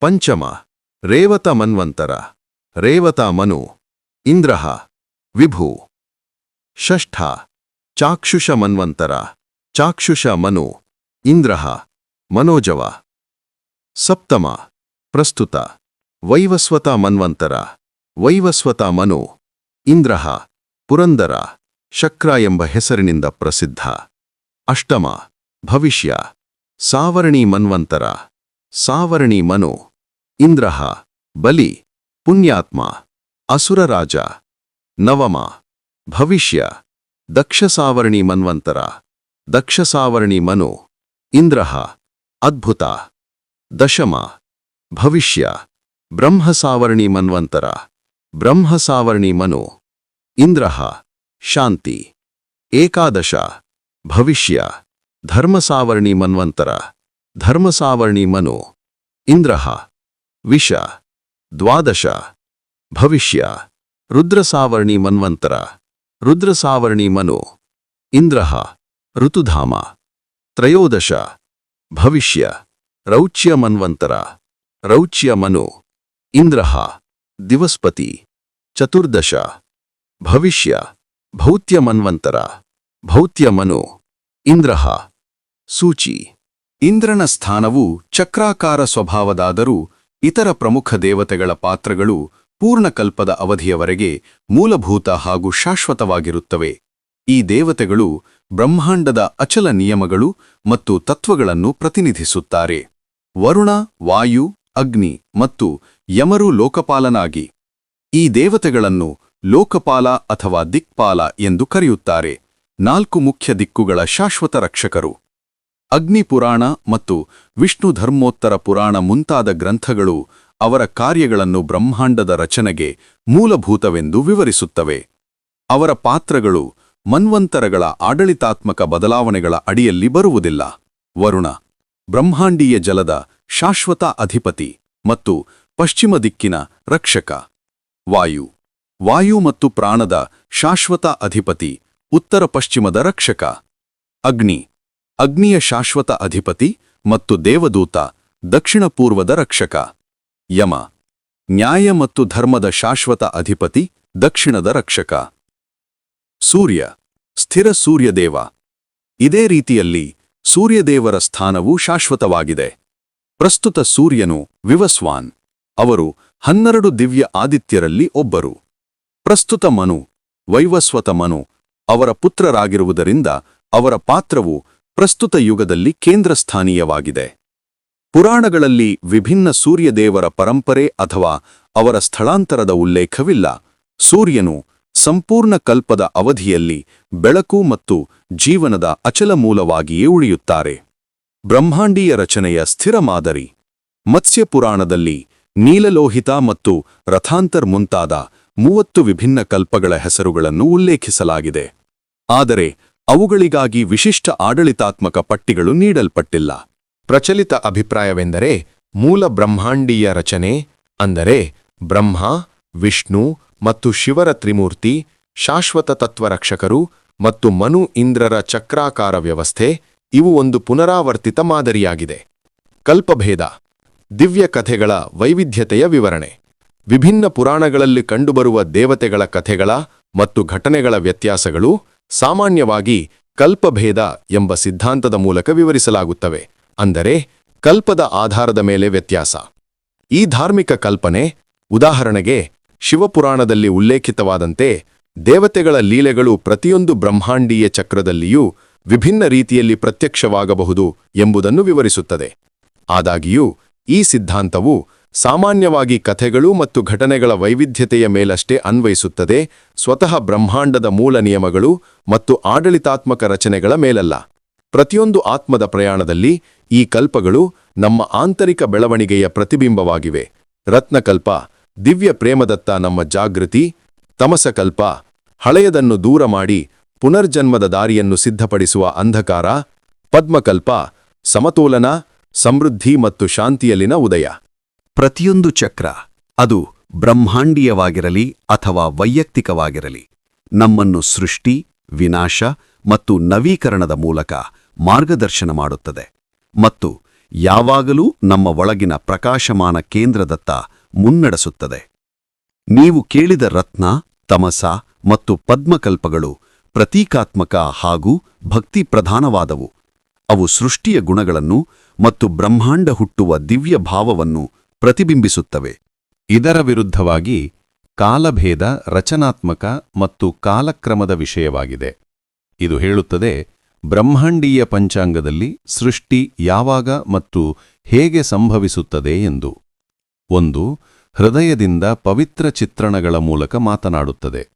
ಪಂಚಮ. ರೇವತ ಮನ್ವಂತರ. ರೇವತ ಮನು. ಇಂದ್ರಹ ವಿಭು. ಷಷ್ಠ. ಚಾಕ್ಷುಷ ಮನ್ವಂತರ. ಚಾಕ್ಷುಷ ಮನು. ಇಂದ್ರಃ ಮನೋಜವ, ಸಪ್ತಮ, ಪ್ರಸ್ತುತ, ವೈವಸ್ವತ ಮನ್ವಂತರ, ವೈವಸ್ವತ ಮನು ಇಂದ್ರಃ ಪುರಂದರ, ಶಕ್ರ ಎಂಬ ಹೆಸರಿನಿಂದ ಪ್ರಸಿದ್ಧ. ಅಷ್ಟಮ, ಭವಿಷ್ಯ, ಸಾವರಣಿ ಮನ್ವಂತರ, ಸಾವರಣಿ ಮನು ಇಂದ್ರಃ ಬಲಿ, ಪುಣ್ಯಾತ್ಮ ಅಸುರರಾಜ ನವಮ, ಭವಿಷ್ಯ ದಕ್ಷ ಸಾವರಣಿ ಮನ್ವಂತರ, ದಕ್ಷಸಾವರ್ಣಿ ಮನು. ಇಂದ್ರಃ ಅದ್ಭುತ, ದಶಮ, ಭವಿಷ್ಯ, ಬ್ರಹ್ಮಸಾವರ್ಣಿ ಮನ್ವಂತರ, ಬ್ರಹ್ಮಸಾವರ್ಣಿ ಮನು ಇಂದ್ರಃ ಶಾಂತಿ, ಏಕಾದಶ, ಭವಿಷ್ಯ, ಧರ್ಮಸಾವರ್ಣಿ ಮನ್ವಂತರ, ಧರ್ಮಸಾವರ್ಣಿ ಮನು ಇಂದ್ರಃ ವಿಷ, ದ್ವಾದಶ, ಭವಿಷ್ಯ, ರುದ್ರಸಾವರ್ಣಿ ಮನ್ವಂತರ, ರುದ್ರಸಾವರ್ಣಿ ಮನು ಇಂದ್ರಃ ಋತುಧಾಮ. ತ್ರಯೋದಶ. ಭವಿಷ್ಯ. ರೌಚ್ಯ ಮನ್ವಂತರ. ರೌಚ್ಯ ಮನು. ಇಂದ್ರಹ. ದಿವಸ್ಪತಿ. ಚತುರ್ದಶ. ಭವಿಷ್ಯ. ಭೌತ್ಯ ಮನ್ವಂತರ. ಭೌತ್ಯ ಮನು. ಇಂದ್ರಹ. ಸೂಚಿ. ಇಂದ್ರನ ಸ್ಥಾನವು ಚಕ್ರಾಕಾರ ಸ್ವಭಾವದಾದರೂ ಇತರ ಪ್ರಮುಖ ದೇವತೆಗಳ ಪಾತ್ರಗಳು ಪೂರ್ಣಕಲ್ಪದ ಅವಧಿಯವರೆಗೆ ಮೂಲಭೂತ ಹಾಗೂ ಶಾಶ್ವತವಾಗಿರುತ್ತವೆ. ಈ ದೇವತೆಗಳು ಬ್ರಹ್ಮಾಂಡದ ಅಚಲ ನಿಯಮಗಳು ಮತ್ತು ತತ್ವಗಳನ್ನು ಪ್ರತಿನಿಧಿಸುತ್ತಾರೆ. ವರುಣ, ವಾಯು, ಅಗ್ನಿ ಮತ್ತು ಯಮರು ಲೋಕಪಾಲನಾಗಿ. ಈ ದೇವತೆಗಳನ್ನು ಲೋಕಪಾಲ ಅಥವಾ ದಿಕ್ಪಾಲ ಎಂದು ಕರೆಯುತ್ತಾರೆ. ನಾಲ್ಕು ಮುಖ್ಯ ದಿಕ್ಕುಗಳ ಶಾಶ್ವತ ರಕ್ಷಕರು. ಅಗ್ನಿ ಪುರಾಣ ಮತ್ತು ವಿಷ್ಣು ಧರ್ಮೋತ್ತರ ಪುರಾಣ ಮುಂತಾದ ಗ್ರಂಥಗಳು ಅವರ ಕಾರ್ಯಗಳನ್ನು ಬ್ರಹ್ಮಾಂಡದ ರಚನೆಗೆ ಮೂಲಭೂತವೆಂದು ವಿವರಿಸುತ್ತವೆ. ಅವರ ಪಾತ್ರಗಳು ಮನ್ವಂತರಗಳ ಆಡಳಿತಾತ್ಮಕ ಬದಲಾವಣೆಗಳ ಅಡಿಯಲ್ಲಿ ಬರುವುದಿಲ್ಲ. ವರುಣ, ಬ್ರಹ್ಮಾಂಡೀಯ ಜಲದ ಶಾಶ್ವತ ಅಧಿಪತಿ ಮತ್ತು ಪಶ್ಚಿಮ ದಿಕ್ಕಿನ ರಕ್ಷಕ. ವಾಯು ವಾಯು ಮತ್ತು ಪ್ರಾಣದ ಶಾಶ್ವತ ಅಧಿಪತಿ, ಉತ್ತರ ಪಶ್ಚಿಮದ ರಕ್ಷಕ. ಅಗ್ನಿ, ಅಗ್ನಿಯ ಶಾಶ್ವತ ಅಧಿಪತಿ ಮತ್ತು ದೇವದೂತ, ದಕ್ಷಿಣ ಪೂರ್ವದ ರಕ್ಷಕ. ಯಮ, ನ್ಯಾಯ ಮತ್ತು ಧರ್ಮದ ಶಾಶ್ವತ ಅಧಿಪತಿ, ದಕ್ಷಿಣದ ರಕ್ಷಕ. ಸೂರ್ಯ ಸ್ಥಿರ ಸೂರ್ಯದೇವ. ಇದೇ ರೀತಿಯಲ್ಲಿ ಸೂರ್ಯದೇವರ ಸ್ಥಾನವು ಶಾಶ್ವತವಾಗಿದೆ. ಪ್ರಸ್ತುತ ಸೂರ್ಯನು ವಿವಸ್ವಾನ್. ಅವರು ಹನ್ನೆರಡು ದಿವ್ಯ ಆದಿತ್ಯರಲ್ಲಿ ಒಬ್ಬರು. ಪ್ರಸ್ತುತ ಮನು, ವೈವಸ್ವತ ಮನು, ಅವರ ಪುತ್ರರಾಗಿರುವುದರಿಂದ ಅವರ ಪಾತ್ರವು ಪ್ರಸ್ತುತ ಯುಗದಲ್ಲಿ ಕೇಂದ್ರಸ್ಥಾನೀಯವಾಗಿದೆ. ಪುರಾಣಗಳಲ್ಲಿ ವಿಭಿನ್ನ ಸೂರ್ಯದೇವರ ಪರಂಪರೆ ಅಥವಾ ಅವರ ಸ್ಥಳಾಂತರದ ಉಲ್ಲೇಖವಿಲ್ಲ. ಸೂರ್ಯನು ಸಂಪೂರ್ಣ ಕಲ್ಪದ ಅವಧಿಯಲ್ಲಿ ಬೆಳಕು ಮತ್ತು ಜೀವನದ ಅಚಲ ಮೂಲವಾಗಿಯೇ ಉಳಿಯುತ್ತಾರೆ. ಬ್ರಹ್ಮಾಂಡೀಯ ರಚನೆಯ ಸ್ಥಿರ ಮಾದರಿ. ಮತ್ಸ್ಯ ಪುರಾಣದಲ್ಲಿ ನೀಲಲೋಹಿತ ಮತ್ತು ರಥಾಂತರ್ ಮುಂತಾದ ಮೂವತ್ತು ವಿಭಿನ್ನ ಕಲ್ಪಗಳ ಹೆಸರುಗಳನ್ನು ಉಲ್ಲೇಖಿಸಲಾಗಿದೆ. ಆದರೆ ಅವುಗಳಿಗಾಗಿ ವಿಶಿಷ್ಟ ಆಡಳಿತಾತ್ಮಕ ಪಟ್ಟಿಗಳು ನೀಡಲ್ಪಟ್ಟಿಲ್ಲ. ಪ್ರಚಲಿತ ಅಭಿಪ್ರಾಯವೆಂದರೆ ಮೂಲ ಬ್ರಹ್ಮಾಂಡೀಯ ರಚನೆ ಅಂದರೆ ಬ್ರಹ್ಮ, ವಿಷ್ಣು ಮತ್ತು ಶಿವರ ತ್ರಿಮೂರ್ತಿ, ಶಾಶ್ವತ ತತ್ವರಕ್ಷಕರು ಮತ್ತು ಮನು ಇಂದ್ರರ ಚಕ್ರಾಕಾರ ವ್ಯವಸ್ಥೆ ಇವು ಒಂದು ಪುನರಾವರ್ತಿತ ಮಾದರಿಯಾಗಿದೆ. ಕಲ್ಪಭೇದ, ದಿವ್ಯ ಕಥೆಗಳ ವೈವಿಧ್ಯತೆಯ ವಿವರಣೆ. ವಿಭಿನ್ನ ಪುರಾಣಗಳಲ್ಲಿ ಕಂಡುಬರುವ ದೇವತೆಗಳ ಕಥೆಗಳ ಮತ್ತು ಘಟನೆಗಳ ವ್ಯತ್ಯಾಸಗಳು ಸಾಮಾನ್ಯವಾಗಿ ಕಲ್ಪಭೇದ ಎಂಬ ಸಿದ್ಧಾಂತದ ಮೂಲಕ ವಿವರಿಸಲಾಗುತ್ತವೆ. ಅಂದರೆ ಕಲ್ಪದ ಆಧಾರದ ಮೇಲೆ ವ್ಯತ್ಯಾಸ. ಈ ಧಾರ್ಮಿಕ ಕಲ್ಪನೆ, ಉದಾಹರಣೆಗೆ ಶಿವಪುರಾಣದಲ್ಲಿ ಉಲ್ಲೇಖಿತವಾದಂತೆ ದೇವತೆಗಳ ಲೀಲೆಗಳು ಪ್ರತಿಯೊಂದು ಬ್ರಹ್ಮಾಂಡೀಯ ಚಕ್ರದಲ್ಲಿಯೂ ವಿಭಿನ್ನ ರೀತಿಯಲ್ಲಿ ಪ್ರತ್ಯಕ್ಷವಾಗಬಹುದು ಎಂಬುದನ್ನು ವಿವರಿಸುತ್ತದೆ. ಆದಾಗಿಯೂ, ಈ ಸಿದ್ಧಾಂತವು ಸಾಮಾನ್ಯವಾಗಿ ಕಥೆಗಳು ಮತ್ತು ಘಟನೆಗಳ ವೈವಿಧ್ಯತೆಯ ಮೇಲಷ್ಟೇ ಅನ್ವಯಿಸುತ್ತದೆ, ಸ್ವತಃ ಬ್ರಹ್ಮಾಂಡದ ಮೂಲ ನಿಯಮಗಳು ಮತ್ತು ಆಡಳಿತಾತ್ಮಕ ರಚನೆಗಳ ಮೇಲಲ್ಲ. ಪ್ರತಿಯೊಂದು ಆತ್ಮದ ಪ್ರಯಾಣದಲ್ಲಿ ಈ ಕಲ್ಪಗಳು ನಮ್ಮ ಆಂತರಿಕ ಬೆಳವಣಿಗೆಯ ಪ್ರತಿಬಿಂಬವಾಗಿವೆ. ರತ್ನಕಲ್ಪ ದಿವ್ಯ ಪ್ರೇಮದತ್ತ ನಮ್ಮ ಜಾಗೃತಿ, ತಮಸಕಲ್ಪ, ಹಳೆಯದನ್ನು ದೂರ ಮಾಡಿ ಪುನರ್ಜನ್ಮದ ದಾರಿಯನ್ನು ಸಿದ್ಧಪಡಿಸುವ ಅಂಧಕಾರ, ಪದ್ಮಕಲ್ಪ, ಸಮತೋಲನ, ಸಮೃದ್ಧಿ ಮತ್ತು ಶಾಂತಿಯಲ್ಲಿನ ಉದಯ. ಪ್ರತಿಯೊಂದು ಚಕ್ರ ಅದು ಬ್ರಹ್ಮಾಂಡೀಯವಾಗಿರಲಿ ಅಥವಾ ವೈಯಕ್ತಿಕವಾಗಿರಲಿ, ನಮ್ಮನ್ನು ಸೃಷ್ಟಿ, ವಿನಾಶ ಮತ್ತು ನವೀಕರಣದ ಮೂಲಕ ಮಾರ್ಗದರ್ಶನ ಮಾಡುತ್ತದೆ ಮತ್ತು ಯಾವಾಗಲೂ ನಮ್ಮ ಒಳಗಿನ ಪ್ರಕಾಶಮಾನ ಕೇಂದ್ರದತ್ತ ಮುನ್ನಡೆಸುತ್ತದೆ. ನೀವು ಕೇಳಿದ ರತ್ನ, ತಮಸ ಮತ್ತು ಪದ್ಮಕಲ್ಪಗಳು ಪ್ರತೀಕಾತ್ಮಕ ಹಾಗೂ ಭಕ್ತಿ ಪ್ರಧಾನವಾದವು ಅವು ಸೃಷ್ಟಿಯ ಗುಣಗಳನ್ನು ಮತ್ತು ಬ್ರಹ್ಮಾಂಡ ಹುಟ್ಟುವ ದಿವ್ಯ ಭಾವವನ್ನು ಪ್ರತಿಬಿಂಬಿಸುತ್ತವೆ. ಇದರ ವಿರುದ್ಧವಾಗಿ ಕಾಲಭೇದ ರಚನಾತ್ಮಕ ಮತ್ತು ಕಾಲಕ್ರಮದ ವಿಷಯವಾಗಿದೆ. ಇದು ಹೇಳುತ್ತದೆ, ಬ್ರಹ್ಮಾಂಡೀಯ ಪಂಚಾಂಗದಲ್ಲಿ ಸೃಷ್ಟಿ ಯಾವಾಗ ಮತ್ತು ಹೇಗೆ ಸಂಭವಿಸುತ್ತದೆ ಎಂದು. ಒಂದು ಹೃದಯದಿಂದ ಪವಿತ್ರ ಚಿತ್ರಣಗಳ ಮೂಲಕ ಮಾತನಾಡುತ್ತದೆ.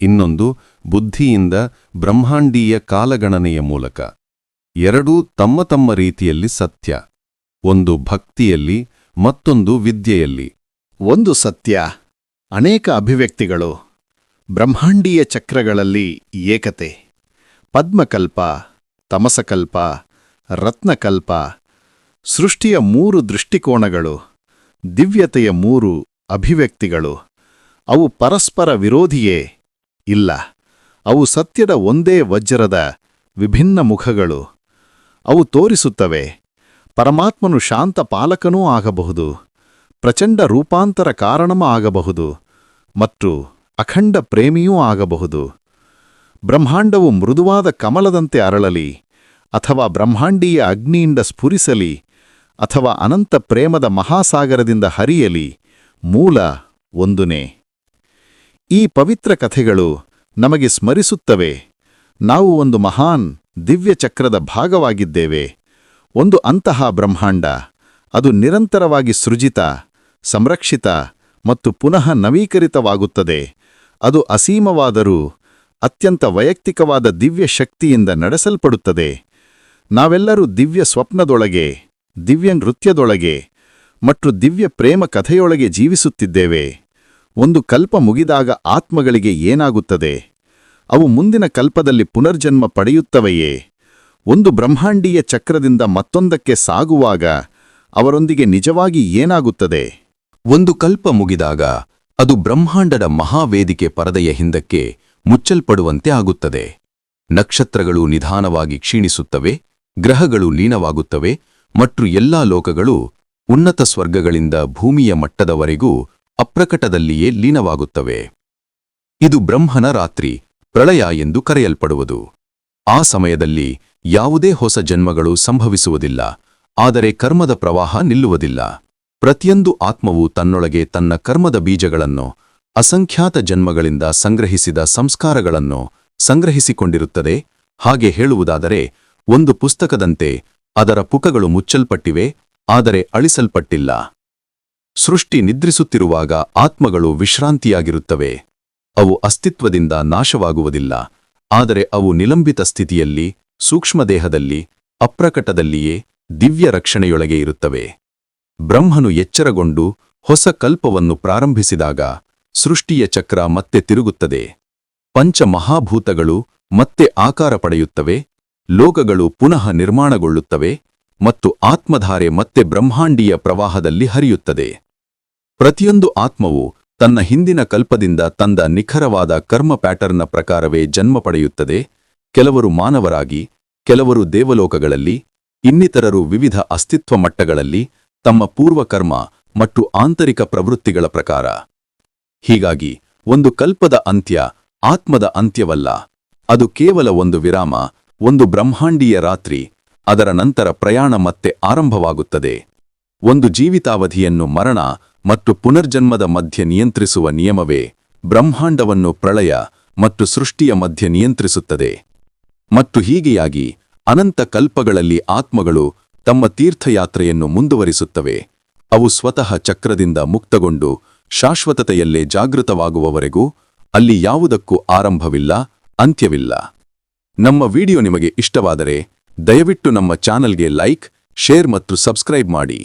ಇನ್ನೊಂದು ಬುದ್ಧಿಯಿಂದ ಬ್ರಹ್ಮಾಂಡೀಯ ಕಾಲಗಣನೆಯ ಮೂಲಕ. ಎರಡೂ ತಮ್ಮ ತಮ್ಮ ರೀತಿಯಲ್ಲಿ ಸತ್ಯ. ಒಂದು ಭಕ್ತಿಯಲ್ಲಿ, ಮತ್ತೊಂದು ವಿದ್ಯೆಯಲ್ಲಿ. ಒಂದು ಸತ್ಯ. ಅನೇಕ ಅಭಿವ್ಯಕ್ತಿಗಳು. ಬ್ರಹ್ಮಾಂಡೀಯ ಚಕ್ರಗಳಲ್ಲಿ ಏಕತೆ. ಪದ್ಮಕಲ್ಪ, ತಮಸಕಲ್ಪ, ರತ್ನಕಲ್ಪ, ಸೃಷ್ಟಿಯ ಮೂರು ದೃಷ್ಟಿಕೋನಗಳು. ದಿವ್ಯತೆಯ ಮೂರು ಅಭಿವ್ಯಕ್ತಿಗಳು. ಅವು ಪರಸ್ಪರ ವಿರೋಧಿಯೇ ಇಲ್ಲ. ಅವು ಸತ್ಯದ ಒಂದೇ ವಜ್ರದ ವಿಭಿನ್ನ ಮುಖಗಳು. ಅವು ತೋರಿಸುತ್ತವೆ. ಪರಮಾತ್ಮನು ಶಾಂತ ಪಾಲಕನೂ ಆಗಬಹುದು. ಪ್ರಚಂಡ ರೂಪಾಂತರ ಕಾರಣಮ ಆಗಬಹುದು. ಮತ್ತು ಅಖಂಡ ಪ್ರೇಮಿಯೂ ಆಗಬಹುದು. ಬ್ರಹ್ಮಾಂಡವು ಮೃದುವಾದ ಕಮಲದಂತೆ ಅರಳಲಿ ಅಥವಾ ಬ್ರಹ್ಮಾಂಡೀಯ ಅಗ್ನಿಯಿಂದ ಸ್ಫುರಿಸಲಿ ಅಥವಾ ಅನಂತ ಪ್ರೇಮದ ಮಹಾಸಾಗರದಿಂದ ಹರಿಯಲಿ ಮೂಲ ಒಂದುನೇ. ಈ ಪವಿತ್ರ ಕಥೆಗಳು ನಮಗೆ ಸ್ಮರಿಸುತ್ತವೆ. ನಾವು ಒಂದು ಮಹಾನ್ ದಿವ್ಯ ಚಕ್ರದ ಭಾಗವಾಗಿದ್ದೇವೆ. ಒಂದು ಅಂತಹ ಬ್ರಹ್ಮಾಂಡ, ಅದು ನಿರಂತರವಾಗಿ ಸೃಜಿತ, ಸಂರಕ್ಷಿತ ಮತ್ತು ಪುನಃ ನವೀಕರಿತವಾಗುತ್ತದೆ. ಅದು ಅಸೀಮವಾದರೂ ಅತ್ಯಂತ ವೈಯಕ್ತಿಕವಾದ ದಿವ್ಯ ಶಕ್ತಿಯಿಂದ ನಡೆಸಲ್ಪಡುತ್ತದೆ. ನಾವೆಲ್ಲರೂ ದಿವ್ಯ ಸ್ವಪ್ನದೊಳಗೆ ದಿವ್ಯ ನೃತ್ಯದೊಳಗೆ ಮತ್ತು ದಿವ್ಯ ಪ್ರೇಮ ಕಥೆಯೊಳಗೆ ಜೀವಿಸುತ್ತಿದ್ದೇವೆ. ಒಂದು ಕಲ್ಪ ಮುಗಿದಾಗ ಆತ್ಮಗಳಿಗೆ ಏನಾಗುತ್ತದೆ? ಅವು ಮುಂದಿನ ಕಲ್ಪದಲ್ಲಿ ಪುನರ್ಜನ್ಮ ಪಡೆಯುತ್ತವೆಯೇ? ಒಂದು ಬ್ರಹ್ಮಾಂಡೀಯ ಚಕ್ರದಿಂದ ಮತ್ತೊಂದಕ್ಕೆ ಸಾಗುವಾಗ ಅವರೊಂದಿಗೆ ನಿಜವಾಗಿ ಏನಾಗುತ್ತದೆ? ಒಂದು ಕಲ್ಪ ಮುಗಿದಾಗ ಅದು ಬ್ರಹ್ಮಾಂಡದ ಮಹಾವೇದಿಕೆ ಪರದೆಯ ಹಿಂದಕ್ಕೆ ಮುಚ್ಚಲ್ಪಡುವಂತೆ ಆಗುತ್ತದೆ. ನಕ್ಷತ್ರಗಳು ನಿಧಾನವಾಗಿ ಕ್ಷೀಣಿಸುತ್ತವೆ, ಗ್ರಹಗಳು ಲೀನವಾಗುತ್ತವೆ ಮತ್ತು ಎಲ್ಲಾ ಲೋಕಗಳು ಉನ್ನತ ಸ್ವರ್ಗಗಳಿಂದ ಭೂಮಿಯ ಮಟ್ಟದವರೆಗೂ ಅಪ್ರಕಟದಲ್ಲಿಯೇ ಲೀನವಾಗುತ್ತವೆ. ಇದು ಬ್ರಹ್ಮನ ರಾತ್ರಿ, ಪ್ರಳಯ ಎಂದು ಕರೆಯಲ್ಪಡುವುದು. ಆ ಸಮಯದಲ್ಲಿ ಯಾವುದೇ ಹೊಸ ಜನ್ಮಗಳು ಸಂಭವಿಸುವುದಿಲ್ಲ, ಆದರೆ ಕರ್ಮದ ಪ್ರವಾಹ ನಿಲ್ಲುವುದಿಲ್ಲ. ಪ್ರತಿಯೊಂದು ಆತ್ಮವು ತನ್ನೊಳಗೆ ತನ್ನ ಕರ್ಮದ ಬೀಜಗಳನ್ನು, ಅಸಂಖ್ಯಾತ ಜನ್ಮಗಳಿಂದ ಸಂಗ್ರಹಿಸಿದ ಸಂಸ್ಕಾರಗಳನ್ನು ಸಂಗ್ರಹಿಸಿಕೊಂಡಿರುತ್ತದೆ. ಹಾಗೆ ಹೇಳುವುದಾದರೆ, ಒಂದು ಪುಸ್ತಕದಂತೆ ಅದರ ಪುಕಗಳು ಮುಚ್ಚಲ್ಪಟ್ಟಿವೆ, ಆದರೆ ಅಳಿಸಲ್ಪಟ್ಟಿಲ್ಲ. ಸೃಷ್ಟಿ ನಿದ್ರಿಸುತ್ತಿರುವಾಗ ಆತ್ಮಗಳು ವಿಶ್ರಾಂತಿಯಾಗಿರುತ್ತವೆ. ಅವು ಅಸ್ತಿತ್ವದಿಂದ ನಾಶವಾಗುವುದಿಲ್ಲ, ಆದರೆ ಅವು ನಿಲಂಬಿತ ಸ್ಥಿತಿಯಲ್ಲಿ, ಸೂಕ್ಷ್ಮದೇಹದಲ್ಲಿ, ಅಪ್ರಕಟದಲ್ಲಿಯೇ, ದಿವ್ಯ ರಕ್ಷಣೆಯೊಳಗೆ ಇರುತ್ತವೆ. ಬ್ರಹ್ಮನು ಎಚ್ಚರಗೊಂಡು ಹೊಸ ಕಲ್ಪವನ್ನು ಪ್ರಾರಂಭಿಸಿದಾಗ ಸೃಷ್ಟಿಯ ಚಕ್ರ ಮತ್ತೆ ತಿರುಗುತ್ತದೆ. ಪಂಚಮಹಾಭೂತಗಳು ಮತ್ತೆ ಆಕಾರ ಪಡೆಯುತ್ತವೆ ಲೋಕಗಳು ಪುನಃ ನಿರ್ಮಾಣಗೊಳ್ಳುತ್ತವೆ ಮತ್ತು ಆತ್ಮಧಾರೆ ಮತ್ತೆ ಬ್ರಹ್ಮಾಂಡೀಯ ಪ್ರವಾಹದಲ್ಲಿ ಹರಿಯುತ್ತದೆ. ಪ್ರತಿಯೊಂದು ಆತ್ಮವು ತನ್ನ ಹಿಂದಿನ ಕಲ್ಪದಿಂದ ತಂದ ನಿಖರವಾದ ಕರ್ಮ ಪ್ಯಾಟರ್ನ್ನ ಪ್ರಕಾರವೇ ಜನ್ಮ ಪಡೆಯುತ್ತದೆ. ಕೆಲವರು ಮಾನವರಾಗಿ, ಕೆಲವರು ದೇವಲೋಕಗಳಲ್ಲಿ, ಇನ್ನಿತರರು ವಿವಿಧ ಅಸ್ತಿತ್ವ ಮಟ್ಟಗಳಲ್ಲಿ ತಮ್ಮ ಪೂರ್ವಕರ್ಮ ಮತ್ತು ಆಂತರಿಕ ಪ್ರವೃತ್ತಿಗಳ ಪ್ರಕಾರ. ಹೀಗಾಗಿ ಒಂದು ಕಲ್ಪದ ಅಂತ್ಯ ಆತ್ಮದ ಅಂತ್ಯವಲ್ಲ. ಅದು ಕೇವಲ ಒಂದು ವಿರಾಮ ಒಂದು ಬ್ರಹ್ಮಾಂಡೀಯ ರಾತ್ರಿ, ಅದರ ನಂತರ ಪ್ರಯಾಣ ಮತ್ತೆ ಆರಂಭವಾಗುತ್ತದೆ. ಒಂದು ಜೀವಿತಾವಧಿಯನ್ನು ಮರಣ ಮತ್ತು ಪುನರ್ಜನ್ಮದ ಮಧ್ಯೆ ನಿಯಂತ್ರಿಸುವ ನಿಯಮವೇ ಬ್ರಹ್ಮಾಂಡವನ್ನು ಪ್ರಳಯ ಮತ್ತು ಸೃಷ್ಟಿಯ ಮಧ್ಯೆ ನಿಯಂತ್ರಿಸುತ್ತದೆ. ಮತ್ತು ಹೀಗೆಯಾಗಿ ಅನಂತ ಕಲ್ಪಗಳಲ್ಲಿ ಆತ್ಮಗಳು ತಮ್ಮ ತೀರ್ಥಯಾತ್ರೆಯನ್ನು ಮುಂದುವರಿಸುತ್ತವೆ. ಅವು ಸ್ವತಃ ಚಕ್ರದಿಂದ ಮುಕ್ತಗೊಂಡು ಶಾಶ್ವತತೆಯಲ್ಲೇ ಜಾಗೃತವಾಗುವವರೆಗೂ ಅಲ್ಲಿ ಯಾವುದಕ್ಕೂ ಆರಂಭವಿಲ್ಲ, ಅಂತ್ಯವಿಲ್ಲ. ನಮ್ಮ ವಿಡಿಯೋ ನಿಮಗೆ ಇಷ್ಟವಾದರೆ ದಯವಿಟ್ಟು ನಮ್ಮ ಚಾನಲ್ಗೆ ಲೈಕ್ ಶೇರ್ ಮತ್ತು ಸಬ್ಸ್ಕ್ರೈಬ್ ಮಾಡಿ.